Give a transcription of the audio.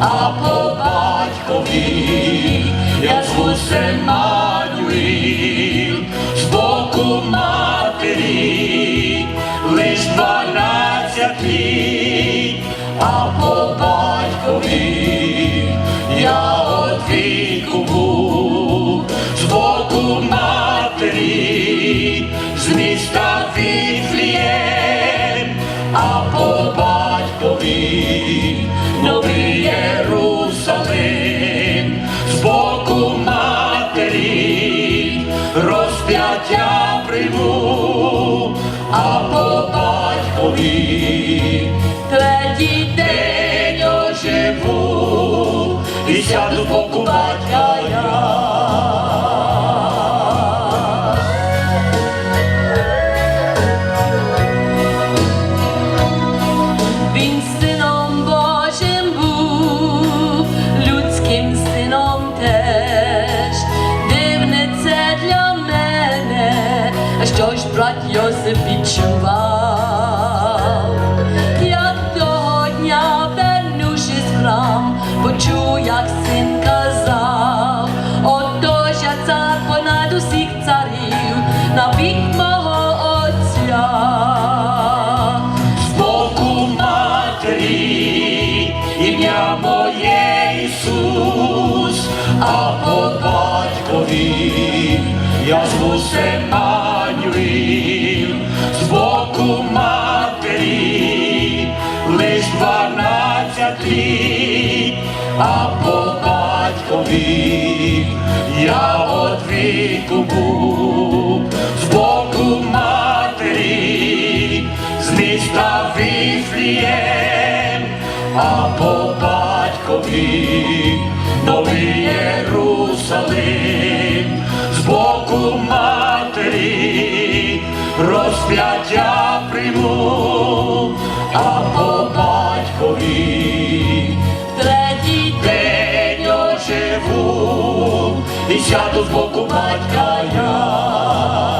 а по батькові, як звусе Манюїл, з боку матері, лиш дванадцять літ, а по батькові. Прийму, а по батькові третій день оживу і сяду боку батька я. Йосип відчував? Як того дня вернувшись в храм, почув, як син казав, отож я цар понад усіх царів, на вік мого отця. з боку матері, ім'я моє Ісус, а по батькові я звусь Еммануїл, з боку матері, лиш дванадцять літ, а по батькові я от віку був, з боку матері, з міста Віфлієм, а по батькові новий Єрусалим, розп'яття прийму, а по батькові Третій день оживу і сяду з боку батька я.